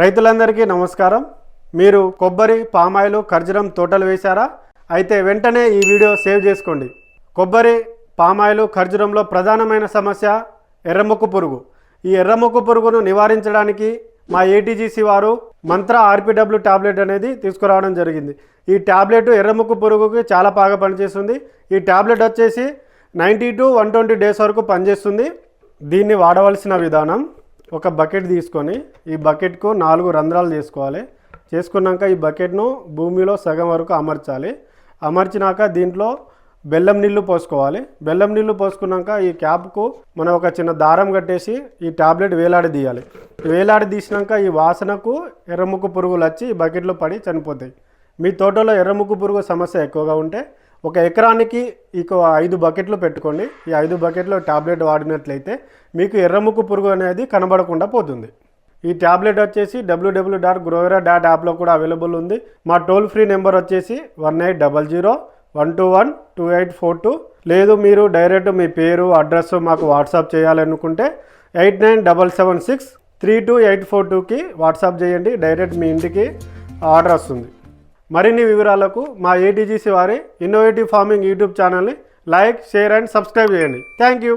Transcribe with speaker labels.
Speaker 1: రైతులందరికీ నమస్కారం. మీరు కొబ్బరి పామాయిలు ఖర్జూరం తోటలు వేశారా? అయితే వెంటనే ఈ వీడియో సేవ్ చేసుకోండి. కొబ్బరి పామాయిలు ఖర్జూరంలో ప్రధానమైన సమస్య ఎర్రముక్కు పురుగు. ఈ ఎర్రముక్కు పురుగును నివారించడానికి మా ఏటీజీసీ వారు మంత్ర ఆర్పిడబ్ల్యూ టాబ్లెట్ అనేది తీసుకురావడం జరిగింది. ఈ టాబ్లెట్ ఎర్రముక్కు పురుగుకి చాలా బాగా పనిచేస్తుంది. ఈ టాబ్లెట్ వచ్చేసి ninety to one twenty days వరకు పనిచేస్తుంది. దీన్ని వాడవలసిన విధానం ఒక బకెట్ తీసుకొని ఈ బకెట్కు నాలుగు రంధ్రాలు చేసుకోవాలి. చేసుకున్నాక ఈ బకెట్ను భూమిలో సగం వరకు అమర్చాలి. అమర్చినాక దీంట్లో బెల్లం నీళ్ళు పోసుకోవాలి. బెల్లం నీళ్ళు పోసుకున్నాక ఈ క్యాప్కు మనం ఒక చిన్న దారం కట్టేసి ఈ టాబ్లెట్ వేలాడి తీయాలి. వేలాడి తీసినాక ఈ వాసనకు ఎర్రముక్కు పురుగులు వచ్చి ఈ బకెట్లో పడి చనిపోతాయి. మీ తోటలో ఎర్రముక్కు పురుగు సమస్య ఎక్కువగా ఉంటే ఒక ఎకరానికి ఇక ఐదు బకెట్లు పెట్టుకోండి. ఈ ఐదు బకెట్లో టాబ్లెట్ వాడినట్లయితే మీకు ఎర్రముక్కు పురుగు అనేది కనబడకుండా పోతుంది. ఈ ట్యాబ్లెట్ వచ్చేసి డబ్ల్యూడబ్ల్యూ డాట్ గ్రోవెరా డాట్ యాప్లో కూడా అవైలబుల్ ఉంది. మా టోల్ ఫ్రీ నెంబర్ వచ్చేసి one eight double zero one two one two eight four two. లేదు మీరు డైరెక్ట్ మీ పేరు అడ్రస్ మాకు వాట్సాప్ చేయాలనుకుంటే eight nine double seven six three two eight four టూకి వాట్సాప్ చేయండి. డైరెక్ట్ మీ ఇంటికి ఆర్డర్ వస్తుంది. మరిన్ని వివరాలకు మా ఏటీజీసీ వారి ఇన్నోవేటివ్ ఫార్మింగ్ యూట్యూబ్ ఛానల్ని లైక్ షేర్ అండ్ సబ్స్క్రైబ్ చేయండి. Thank you